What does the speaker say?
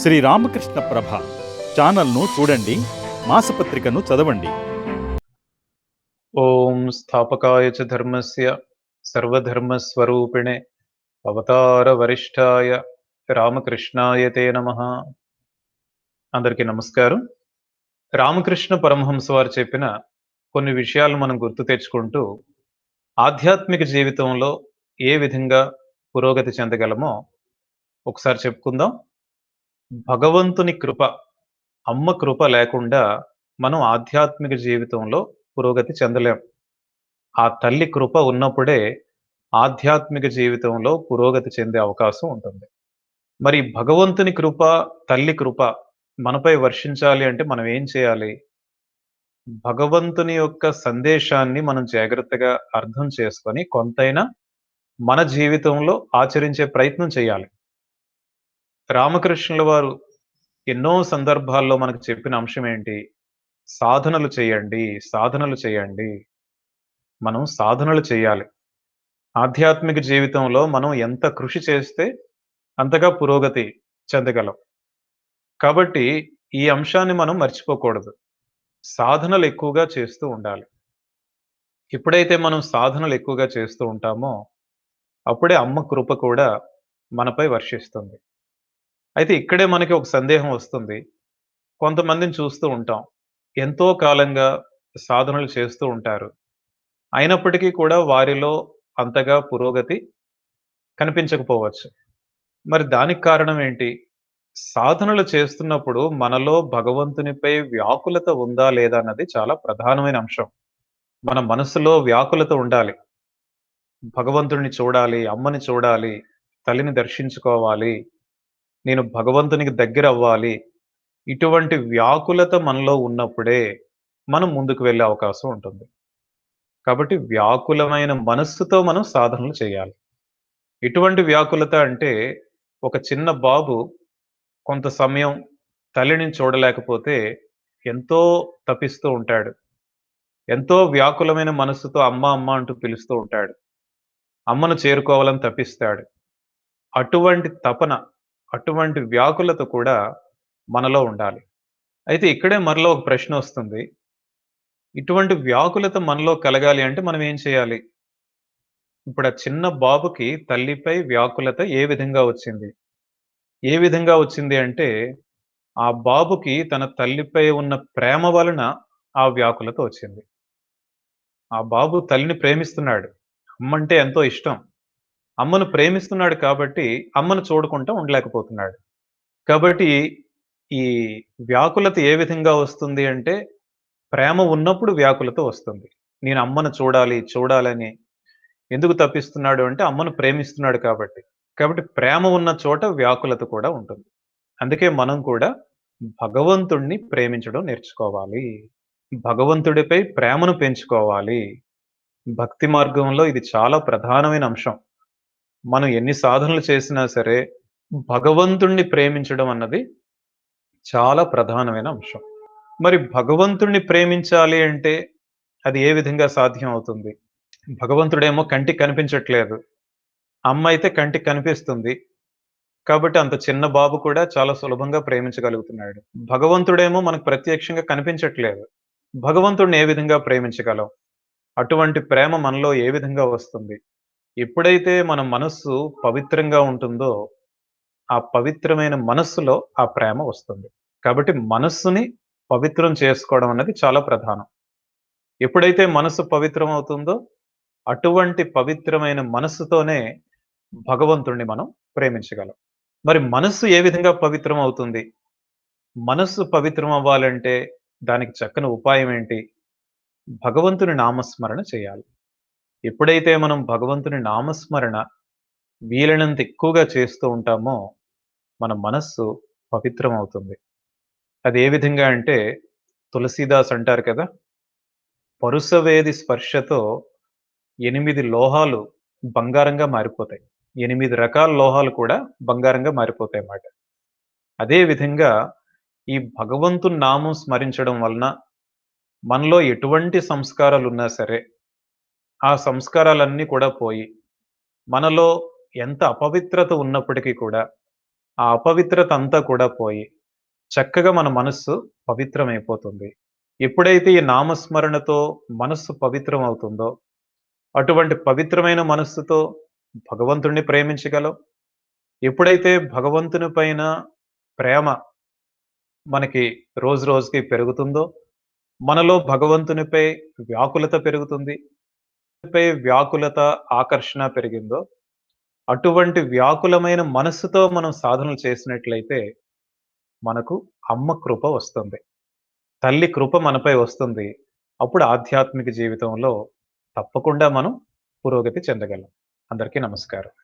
శ్రీ రామకృష్ణ ప్రభ ఛానల్ను చూడండి మాసపత్రికను చదవండి. ఓం స్థాపకాయ చ ధర్మస్య సర్వధర్మస్వరూపిణే అవతార వరిష్టాయ రామకృష్ణాయ తే నమ. అందరికీ నమస్కారం. రామకృష్ణ పరమహంస వారు చెప్పిన కొన్ని విషయాలు మనం గుర్తు తెచ్చుకుంటూ ఆధ్యాత్మిక జీవితంలో ఏ విధంగా పురోగతి చెందగలమో ఒకసారి చెప్పుకుందాం. భగవంతుని కృప అమ్మ కృప లేకుండా మనం ఆధ్యాత్మిక జీవితంలో పురోగతి చెందలేం. ఆ తల్లి కృప ఉన్నప్పుడే ఆధ్యాత్మిక జీవితంలో పురోగతి చెందే అవకాశం ఉంటుంది. మరి భగవంతుని కృప తల్లి కృప మనపై వర్షించాలి అంటే మనం ఏం చేయాలి? భగవంతుని యొక్క సందేశాన్ని మనం జాగ్రత్తగా అర్థం చేసుకొని కొంతైనా మన జీవితంలో ఆచరించే ప్రయత్నం చేయాలి. రామకృష్ణుల వారు ఎన్నో సందర్భాల్లో మనకు చెప్పిన అంశం ఏంటి? సాధనలు చేయండి సాధనలు చేయండి. మనం సాధనలు చేయాలి. ఆధ్యాత్మిక జీవితంలో మనం ఎంత కృషి చేస్తే అంతగా పురోగతి చెందగలం. కాబట్టి ఈ అంశాన్ని మనం మర్చిపోకూడదు. సాధనలు ఎక్కువగా చేస్తూ ఉండాలి. ఎప్పుడైతే మనం సాధనలు ఎక్కువగా చేస్తూ ఉంటామో అప్పుడే అమ్మ కృప కూడా మనపై వర్షిస్తుంది. అయితే ఇక్కడే మనకి ఒక సందేహం వస్తుంది. కొంతమందిని చూస్తూ ఉంటాం. ఎంతో కాలంగా సాధనలు చేస్తూ ఉంటారు. అయినప్పటికీ కూడా వారిలో అంతగా పురోగతి కనిపించకపోవచ్చు. మరి దానికి కారణం ఏంటి? సాధనలు చేస్తున్నప్పుడు మనలో భగవంతునిపై వ్యాకులత ఉందా లేదా అన్నది చాలా ప్రధానమైన అంశం. మన మనసులో వ్యాకులత ఉండాలి. భగవంతుడిని చూడాలి అమ్మని చూడాలి తల్లిని దర్శించుకోవాలి నేను భగవంతునికి దగ్గర అవ్వాలి ఇటువంటి వ్యాకులత మనలో ఉన్నప్పుడే మనం ముందుకు వెళ్ళే అవకాశం ఉంటుంది. కాబట్టి వ్యాకులమైన మనస్సుతో మనం సాధనలు చేయాలి. ఇటువంటి వ్యాకులత అంటే ఒక చిన్న బాబు కొంత సమయం తల్లిని చూడలేకపోతే ఎంతో తపిస్తూ ఉంటాడు. ఎంతో వ్యాకులమైన మనస్సుతో అమ్మ అమ్మ అంటూ పిలుస్తూ ఉంటాడు. అమ్మను చేరుకోవాలని తప్పిస్తాడు అటువంటి తపన అటువంటి వ్యాకులత కూడా మనలో ఉండాలి. అయితే ఇక్కడే మరలో ఒక ప్రశ్న వస్తుంది. ఇటువంటి వ్యాకులత మనలో కలగాలి అంటే మనం ఏం చేయాలి? ఇప్పుడు ఆ చిన్న బాబుకి తల్లిపై వ్యాకులత ఏ విధంగా వచ్చింది? ఏ విధంగా వచ్చింది అంటే ఆ బాబుకి తన తల్లిపై ఉన్న ప్రేమ వలన ఆ వ్యాకులత వచ్చింది. ఆ బాబు తల్లిని ప్రేమిస్తున్నాడు. అమ్మంటే ఎంతో ఇష్టం. అమ్మను ప్రేమిస్తున్నాడు కాబట్టి అమ్మను చూడకుండా ఉండలేకపోతున్నాడు. కాబట్టి ఈ వ్యాకులత ఏ విధంగా వస్తుంది అంటే ప్రేమ ఉన్నప్పుడు వ్యాకులత వస్తుంది. నేను అమ్మను చూడాలి చూడాలని ఎందుకు తప్పిస్తున్నాడు అంటే అమ్మను ప్రేమిస్తున్నాడు కాబట్టి. కాబట్టి ప్రేమ ఉన్న చోట వ్యాకులత కూడా ఉంటుంది. అందుకే మనం కూడా భగవంతుణ్ణి ప్రేమించడం నేర్చుకోవాలి. భగవంతుడిపై ప్రేమను పెంచుకోవాలి. భక్తి మార్గంలో ఇది చాలా ప్రధానమైన అంశం. మనం ఎన్ని సాధనలు చేసినా సరే భగవంతుణ్ణి ప్రేమించడం అన్నది చాలా ప్రధానమైన అంశం. మరి భగవంతుణ్ణి ప్రేమించాలి అంటే అది ఏ విధంగా సాధ్యం అవుతుంది? భగవంతుడేమో కంటికి కనిపించట్లేదు. అమ్మ అయితే కంటికి కనిపిస్తుంది. కాబట్టి అంత చిన్న బాబు కూడా చాలా సులభంగా ప్రేమించగలుగుతున్నాడు. భగవంతుడేమో మనకు ప్రత్యక్షంగా కనిపించట్లేదు. భగవంతుడిని ఏ విధంగా ప్రేమించగలం? అటువంటి ప్రేమ మనలో ఏ విధంగా వస్తుంది? ఎప్పుడైతే మన మనస్సు పవిత్రంగా ఉంటుందో ఆ పవిత్రమైన మనస్సులో ఆ ప్రేమ వస్తుంది. కాబట్టి మనస్సుని పవిత్రం చేసుకోవడం అనేది చాలా ప్రధానం. ఎప్పుడైతే మనస్సు పవిత్రం అవుతుందో అటువంటి పవిత్రమైన మనస్సుతోనే భగవంతుణ్ణి మనం ప్రేమించగలం. మరి మనస్సు ఏ విధంగా పవిత్రం అవుతుంది? మనస్సు పవిత్రం అవ్వాలంటే దానికి చక్కని ఉపాయం ఏంటి? భగవంతుని నామస్మరణ చేయాలి. ఎప్పుడైతే మనం భగవంతుని నామస్మరణ వీలైనంత ఎక్కువగా చేస్తూ ఉంటామో మన మనస్సు పవిత్రం అవుతుంది అది ఏ విధంగా అంటే తులసీదాస్ అంటారు కదా పరుసవేది స్పర్శతో ఎనిమిది లోహాలు బంగారంగా మారిపోతాయి. ఎనిమిది రకాల లోహాలు కూడా బంగారంగా మారిపోతాయి అన్నమాట. అదే విధంగా ఈ భగవంతుని నామం స్మరించడం వలన మనలో ఎటువంటి సంస్కారాలు ఉన్నా సరే ఆ సంస్కారాలన్నీ కూడా పోయి మనలో ఎంత అపవిత్రత ఉన్నప్పటికీ కూడా ఆ అపవిత్రత అంతా కూడా పోయి చక్కగా మన మనస్సు పవిత్రమైపోతుంది. ఎప్పుడైతే ఈ నామస్మరణతో మనస్సు పవిత్రం అవుతుందో అటువంటి పవిత్రమైన మనస్సుతో భగవంతుణ్ణి ప్రేమించగలం ఎప్పుడైతే భగవంతుని పైన ప్రేమ మనకి రోజు రోజుకి పెరుగుతుందో మనలో భగవంతునిపై వ్యాకులత పెరుగుతుంది. పై వ్యాకులత ఆకర్షణ పెరిగిందో అటువంటి వ్యాకులమైన మనస్సుతో మనం సాధనలు చేసినట్లయితే మనకు అమ్మ కృప వస్తుంది. తల్లి కృప మనపై వస్తుంది. అప్పుడు ఆధ్యాత్మిక జీవితంలో తప్పకుండా మనం పురోగతి చెందగలం. అందరికీ నమస్కారం.